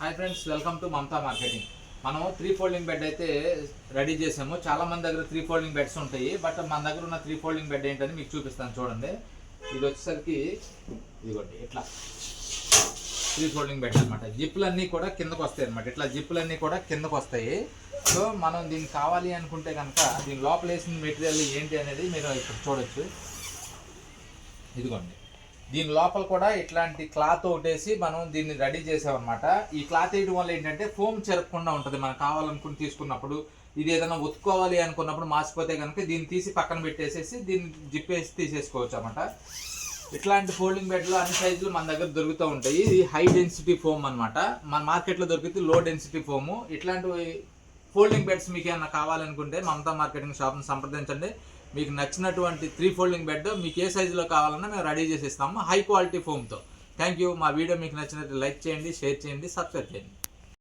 Hi friends welcome to Mamata marketing. మనం three folding bed అయితే ready చేసాము. చాలా మంది దగ్గర త్రీ ఫోల్డింగ్ బెడ్స్ ఉంటాయి బట్ మన దగ్గర ఉన్న త్రీ ఫోల్డింగ్ బెడ్ ఏంటని మీకు చూపిస్తాను చూడండి. ఇది వచ్చేసరికి ఇదిగోండి ఇట్లా త్రీ ఫోల్డింగ్ బెడ్ అనమాట జిప్పులన్నీ కూడా కిందకు వస్తాయి అనమాట ఇట్లా జిప్పులన్నీ కూడా కిందకు వస్తాయి. సో మనం దీనికి కావాలి అనుకుంటే కనుక దీని లోపల వేసిన మెటీరియల్ ఏంటి అనేది మీరు ఇక్కడ చూడొచ్చు. ఇదిగోండి. దీని లోపల కూడా ఇట్లాంటి క్లాత్ ఒకటేసి మనం దీన్ని రెడీ చేసామన్నమాట. ఈ క్లాత్ వేయడం వల్ల ఏంటంటే ఫోమ్ చెరపకుండా ఉంటుంది. మనం కావాలనుకుని తీసుకున్నప్పుడు ఇది ఏదైనా ఉతుక్కోవాలి అనుకున్నప్పుడు మాసిపోతే కనుక దీన్ని తీసి పక్కన పెట్టేసేసి దీన్ని జిప్పేసి తీసేసుకోవచ్చు అనమాట ఇట్లాంటి ఫోల్డింగ్ బెడ్లు అన్ని సైజులు మన దగ్గర దొరుకుతూ ఉంటాయి. ఇది హై డెన్సిటీ ఫోమ్ అన్నమాట. మన మార్కెట్లో దొరికితే లో డెన్సిటీ ఫోము. ఇట్లాంటి ఫోల్డింగ్ బెడ్స్ మీకు ఏమైనా కావాలనుకుంటే మమతా మార్కెటింగ్ షాప్ని సంప్రదించండి. మీకు నచ్చినటువంటి త్రీ ఫోల్డింగ్ బెడ్ మీకు ఏ సైజులో కావాలన్నా మేము రెడీ చేసి ఇస్తాము. హై క్వాలిటీ ఫోమ్తో థ్యాంక్ యూ మా వీడియో మీకు నచ్చినట్టు లైక్ చేయండి షేర్ చేయండి సబ్స్క్రైబ్ చేయండి.